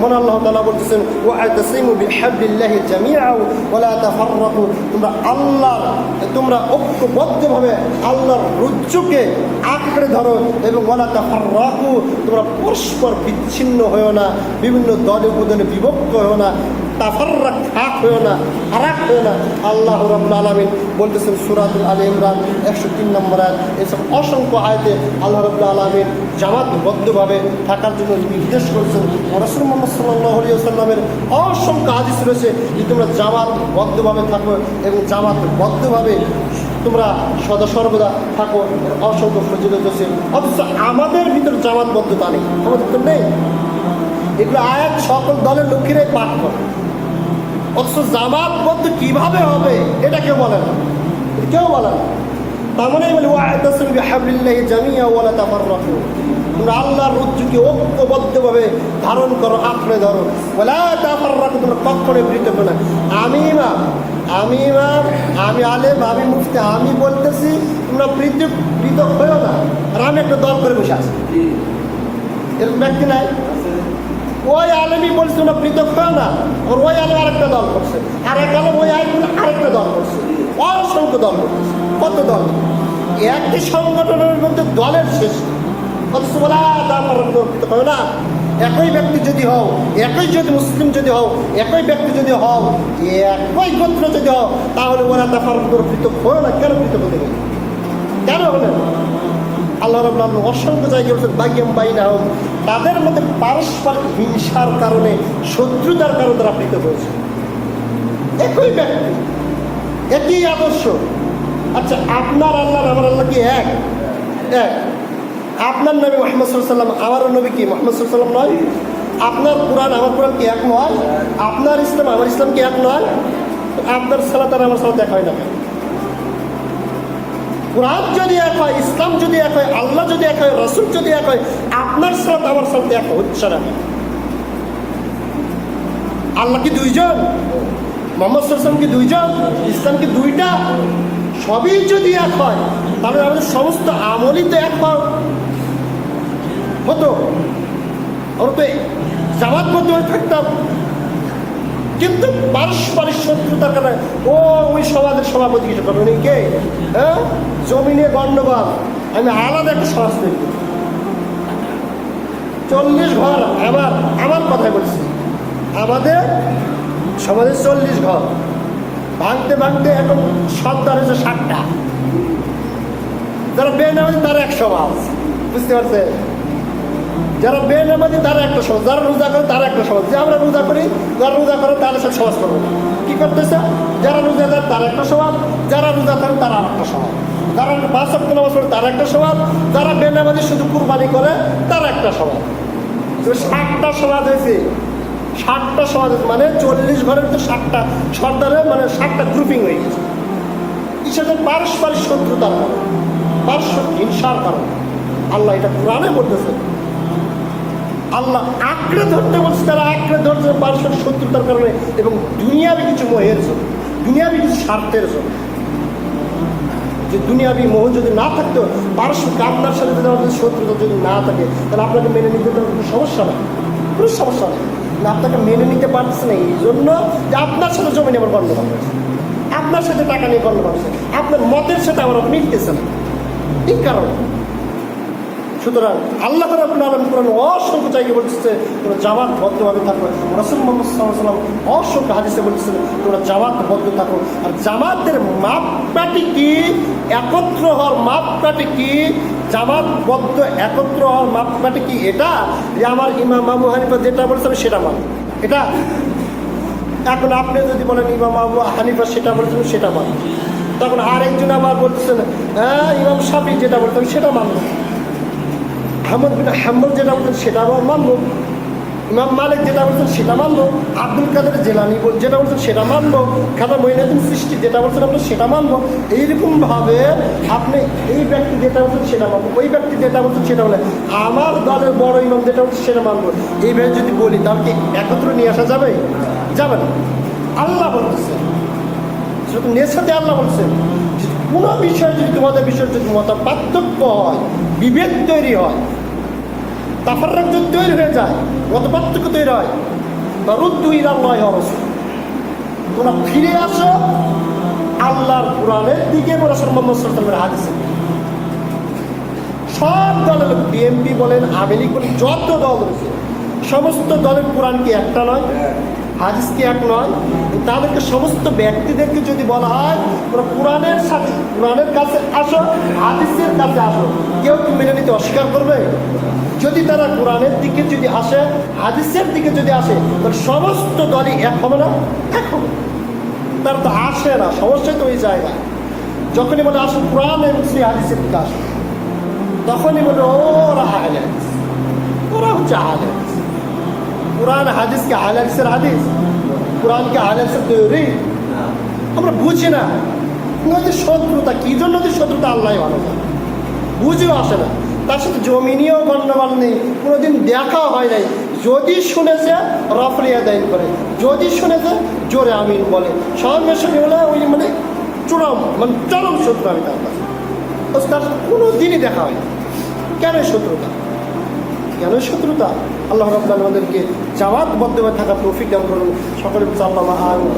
মনে আল্লাহ তালা বলতেছেন ও আতাসিমু বিহাবলিল্লাহি জামিআও ওয়ালা তাফাররাকু। তোমরা আল্লাহ তোমরা ঐক্যবদ্ধভাবে আল্লাহর রুজ্জুকে আঁকড়ে ধরো এবং ওয়ালা তাফাররাকু। তোমরা পরস্পর বিচ্ছিন্ন হয়েও না, বিভিন্ন দলে উপদলে বিভক্ত হয়েও না। তাফাররাক ফাঁক হয়েও না ফারাক হয়েও না। আল্লাহ রাব্বুল আলামিন বলতেছেন সূরাতুল আলী ইমরান একশো তিন নম্বর আয়াত, এসব অসংখ্য আয়তে আল্লাহ রাব্বুল আলামিন জামাতবদ্ধভাবে থাকার জন্য নির্দেশ করেছেন। রসুল মোহাম্মদ সাল্লাহ সাল্লামের অসংখ্য হাদিস রয়েছে যে তোমরা জামাতবদ্ধভাবে থাকো এবং জামাতবদ্ধভাবে তোমরা সদা সর্বদা থাকো। অসংখ্য ফজিলত রয়েছে। অথচ আমাদের ভিতর জামাতবদ্ধতা নেই। আমাদের তো নেই। এগুলো আয়াত সকল দলের লোকেরাই পাঠ করে। অথচ জামাতবদ্ধ কীভাবে হবে, এটা কেউ বলে না। কেউ বলে না। তার মানে বলি ওয়াইদাসুম বিহাবলিল্লাহি জামিয়া ওয়ালা তাফাররাকু তোমরা আল্লাহর রজ্জুকে ঐক্যবদ্ধভাবে ধারণ করো, আঁকড়ে ধরো। ওয়ালা তাফাররাকু, তোমরা কখনো বৃত না। আমি ইমাম আমি ইমাম, আমি আলেম, আমি মুফতি, আমি বলতেছি, তোমরা পৃথক পৃথক হয়েও না। আর আমি একটা দল করে বসে আছি। এরকম ব্যক্তি নাই। ওই আলেমই বলছে না পৃথক হয় না। ওর ওই আলেম আরেকটা দল করছে। আর এক আলেম ওই আলেম আরেকটা দল করছে। অসংখ্য দল করছে। কত দল? একটি সংগঠনের মধ্যে দলের শেষ না। একই ব্যক্তি যদি হও, একই যদি মুসলিম যদি হও, একই ব্যক্তি যদি হও, একই গোত্র যদি হও, তাহলে ওরা তাফার পৃথক হয় না। কেন পৃথক হতে গেলে? কেন হলেন আল্লাহ রবুল্লাহ অসংখ্য জায়গায় বলছেন, বাগ্যাম বাইনা হোক তাদের মধ্যে পারস্পরিক হিংসার কারণে, শত্রুতার কারণে তারা পৃথক হয়েছে। একই ব্যক্তি, একই আদর্শ। আচ্ছা আপনার আল্লাহ আমার আল্লাহ কি এক? এক। আপনার নবী মোহাম্মদ সাল্লাম আমার নবী কি, মোহাম্মদ সাল্লাম নয়? আপনার কোরআন, আমার কোরআন কি এক নয়? আপনার ইসলাম, আমার ইসলাম কি এক নয়? আপনার সালাত আর আমার সালাত এক হয় না কোরআন যদি এক হয়, ইসলাম যদি এক হয়, আল্লাহ যদি এক হয়, রসুল যদি এক হয়, আপনার সাথে আমার সাথে এক হচ্ছে না। আল্লাহ কি দুইজন? মোহাম্মদ সাল্লাম কি দুইজন? ইসলাম কি দুইটা? সবই যদি এক হয়, তাহলে আমাদের সমস্ত আমলই তো এক হয়। হতো আমরা তো জামাত মধ্যে থাকতাম। কিন্তু পারস্পরিক শত্রুতার কারণে, ও ওই সমাজের সভাপতি কিছু করবে। কে? হ্যাঁ? জমিনে গণ্ডগোল। আমি আলাদা একটা সমাজ তৈরি চল্লিশ ঘর, আবার আমার কথাই বলছি। আমাদের সমাজে চল্লিশ ঘর। ভাঙতে ভাঙতে এখন সর্দার হচ্ছে ষাটটা। যারা বেনামাজি, তারা এক সমাজ বুঝতে পারছে যারা বেনামাজি, তারা একটা সমাজ। যারা রোজা করে, তারা একটা সমাজ। যে আমরা রোজা করি, যারা রোজা করে, তারা সব সমাজ করব। কি করতেছে? যারা রোজা দেয় তারা একটা সমাজ। যারা রোজা করে, তারা একটা সমাজ। যারা পাঁচ সপ্তাহ নামাজ পড়ে, তারা একটা সমাজ। যারা বেনামাজি শুধু কুরবানি করে, তারা একটা সমাজ। তো ষাটটা সমাজ হয়েছে। ষাটটা সমাজ। মানে চল্লিশ ঘরের তো ষাটটা সর্দারের মানে ষাটটা গ্রুপিং হয়ে গেছে। কিসের পারস্পরিক শত্রুতার কারণে। পারস্পরিক হিংসার কারণে। আল্লাহ এটা কোরআনে বলতেছে। আল্লাহ আঁকড়ে ধরতে বলছে, তারা আঁকড়ে ধরছে পারস্পরিক শত্রুতার কারণে এবং দুনিয়াবি কিছু মোহের জন্য দুনিয়াবি কিছু স্বার্থের জন্য যে দুনিয়াবি মোহ যদি না থাকতো, পারস্পরিক আপনার সাথে যদি শত্রুতা যদি না থাকে, তাহলে আপনাকে মেনে নিতে কোনো সমস্যা নেই। কোনো সমস্যা নেই। আপনাকে মেনে নিতে পারছে না, এই জন্য যে আপনার সাথে জমি নেবার গণ্ডগোল আপনার সাথে টাকা নিয়ে গণ্ডগোল আপনার মতের সাথে আমার মিলতেছে না। এই কারণে সুতরাং আল্লাহ রাবুল আলম কোরআন অসংখ্য জায়গায় বলতেছে তোমরা জামাত বদ্ধভাবে থাকো। রসুল মোহাম্মদ অসংখ্য হাদিসে বলতেছে তোমরা জামাত বদ্ধ থাকো। আর জামাতের মাপকাঠি কি? একত্র হওয়ার মাপকাঠি কি? জামাত বদ্ধ একত্র হওয়ার মাপকাঠি কি এটা? যে আমার ইমাম মামু হানিফা যেটা বলছে আমি সেটা মান। এটা এখন আপনি যদি বলেন ইমাম আবু হানিফা সেটা বলছেন সেটা মান। তখন আর একজন আবার বলতেছেন হ্যাঁ ইমাম সাফি যেটা বলতেন সেটা মানব আহমদ বিন হাম্বল যেটা বলতেন সেটা মানবো ইমাম মালিক যেটা বলছেন, সেটা মানবো আব্দুল কাদের জেলানি যেটা বলছেন, সেটা মানবো খাতা মহিনুদ্দিন সৃষ্টি যেটা বলছেন আমরা সেটা মানবো এইরকমভাবে আপনি এই ব্যক্তি যেটা বলছেন, সেটা মানবো ওই ব্যক্তি যেটা বলছেন, সেটা বলে আমার দলের বড় ইমাম যেটা বলছে সেটা মানবো এইভাবে যদি বলি, তাহলে কি একত্র নিয়ে আসা যাবে? যাবে না। আল্লাহ বলতেছে। শুধু নেশাতে আল্লাহ বলছেন। কোনো বিষয়ে যদি তোমাদের বিষয়ে যদি মত পার্থক্য হয়, বিভেদ তৈরি হয়, তাফাররাক যদি তৈরি হয়ে যায় কত পার্থক্য তৈরি হয়, বা রুদ্দু ইলাল্লাহি ওয়া তোমরা ফিরে আসো আল্লাহর কোরআনের দিকে, বলে সাল্লামের হাদিসে। সব দলের বিএনপি বলেন, আওয়ামী লীগ বলেন, যত দল রয়েছে, সমস্ত দলের কোরআন কি একটা নয়? হাদিস কি এক নয়? তাদেরকে সমস্ত ব্যক্তিদেরকে যদি বলা হয়, তোমরা কোরআনের সাথে, কোরআনের কাছে আসো, হাদিসের কাছে আসো। কেউ কি মেনে নিতে অস্বীকার করবে? যদি তারা কোরআনের দিকে যদি আসে, হাদিসের দিকে যদি আসে তাহলে সমস্ত দলই এক হবে না? এক হবে। তারা তো আসে না সমস্যাই তো ওই জায়গায়। যখনই বলে আসো কোরআন এবং সেই হাদিসের দিকে আসো, তখনই বলে ওরা হাদিস। ওরা হচ্ছে হাদিস। কোরআন হাদিসকে আহলে হাদিসের হাদিস কোরআনকে আহলে হাদিসের তৈরি আমরা বুঝি না যে শত্রুতা কি জন্য যে শত্রুতা আল্লাহ ভালো বুঝেও আসে না তার সাথে জমিনিও গণ্ডগোল নেই কোনোদিন দেখা হয় নাই যদি শুনেছে রফরিয়া দাইন করে যদি শুনেছে জোরে আমিন বলে সঙ্গে সঙ্গে বলে ওই মানে চূড়াম মানে চরম শত্রু আমি তার কাছে তার কোনো দিনই দেখা হয় কেন শত্রুতা কেন শত্রুতা আল্লাহ রব্লা আমাদেরকে জামাতবদ্ধ হয়ে থাকা তৌফিক দান করুন। সকলে আল্লাহ